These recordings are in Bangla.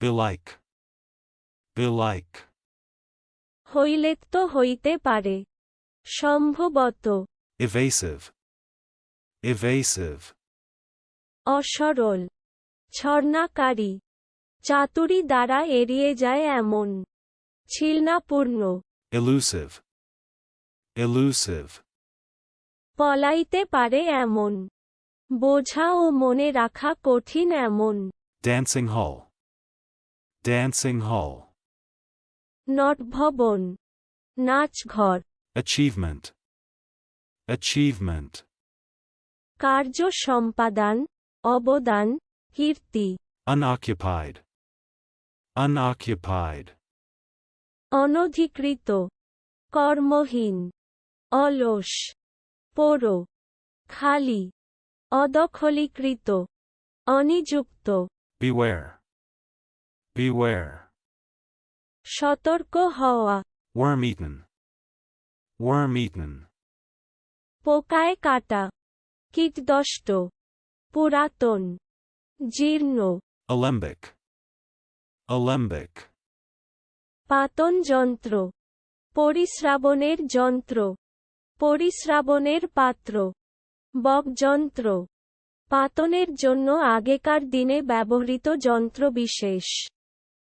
belike, belike, হইলেত্ত হইতে পারে। সম্ভবত। Evasive, evasive, অসরল ছর্ণাকারী চাতুরি দ্বারা এড়িয়ে যায় এমন। ছিলনাপূর্ণ। Elusive, elusive, পলাইতে পারে এমন। বোঝা ও মনে রাখা কঠিন এমন। Dancing hall, dancing hall, Not নটভবন নাচঘর achievement, achievement, কার্য সম্পাদন অবদান কীর্তি unoccupied, unoccupied, অনধিকৃত কর্মহীন অলস পৌর খালি অদখলীকৃত অনিযুক্ত beware, beware, সতর্ক হওয়া। Worm eaten, worm eaten, পোকায় কাটা। কীটদষ্ট। পুরাতন। জীর্ণ। Alembic, alembic, পাতন যন্ত্র। পরিশ্রাবণের যন্ত্র। পরিশ্রাবণের পাত্র। বকযন্ত্র পাতনের জন্য আগেকার দিনে ব্যবহৃত যন্ত্র বিশেষ।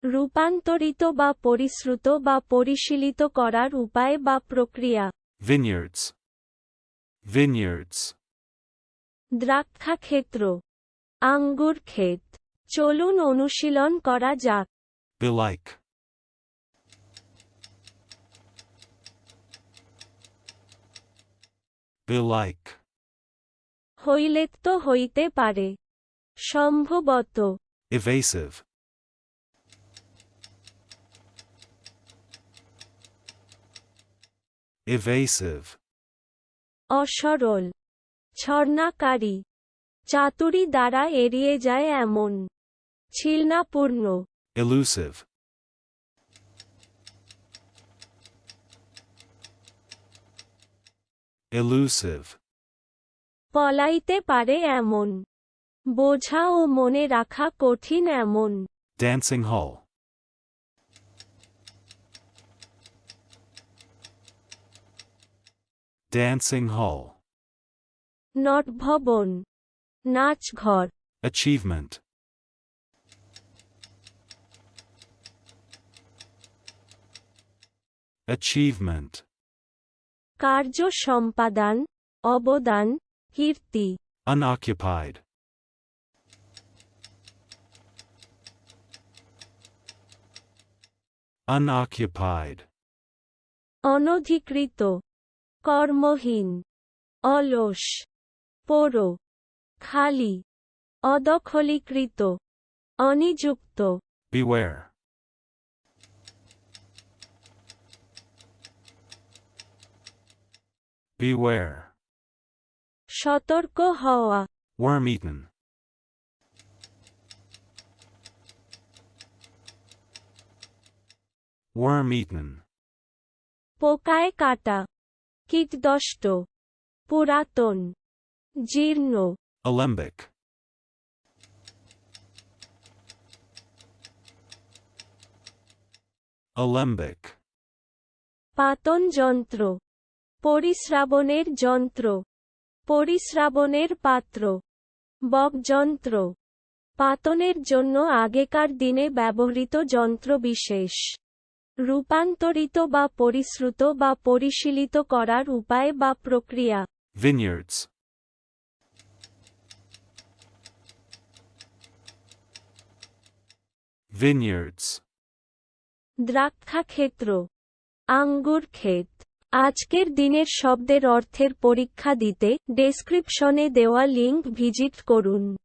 রূপান্তরিত বা পরিশ্রুত বা পরিশীলিত করার উপায় বা প্রক্রিয়া। Vineyards, vineyards, দ্রাক্ষাক্ষেত্র। আঙ্গুর ক্ষেত চলুন অনুশীলন করা যাক। Belike, belike, হইলেত্ত হইতে পারে। সম্ভবত। Evasive, evasive, অসরল ছর্ণাকারী চাতুরি দ্বারা এড়িয়ে যায় এমন ছিলনাপূর্ণ elusive, elusive, পলাইতে পারে এমন বোঝা ও মনে রাখা কঠিন এমন। dancing hall, dancing hall, নটভবন নাচঘর achievement, achievement, কার্য সম্পাদন অবদান কীর্তি unoccupied, unoccupied, অনধিকৃত কর্মহীন অলস পৌর খালি অদখলীকৃত অনিযুক্ত। Beware, beware, সতর্ক হওয়া। Worm eaten, worm eaten, পোকায় কাটা। কীটদষ্ট পুরাতন জীর্ণ। Alembic, alembic, পাতন যন্ত্র পরিশ্রাবণের যন্ত্র পরিশ্রাবণের পাত্র বকযন্ত্র পাতনের জন্য আগেকার দিনে ব্যবহৃত যন্ত্র বিশেষ। রূপান্তরিত বা পরিশ্রুত বা পরিশীলিত করার উপায় বা প্রক্রিয়া। Vineyards, vineyards, দ্রাক্ষাক্ষেত্র। আঙ্গুর ক্ষেত। আজকের দিনের শব্দের অর্থের পরীক্ষা দিতে ডেসক্রিপশনে দেওয়া লিঙ্ক ভিজিট করুন।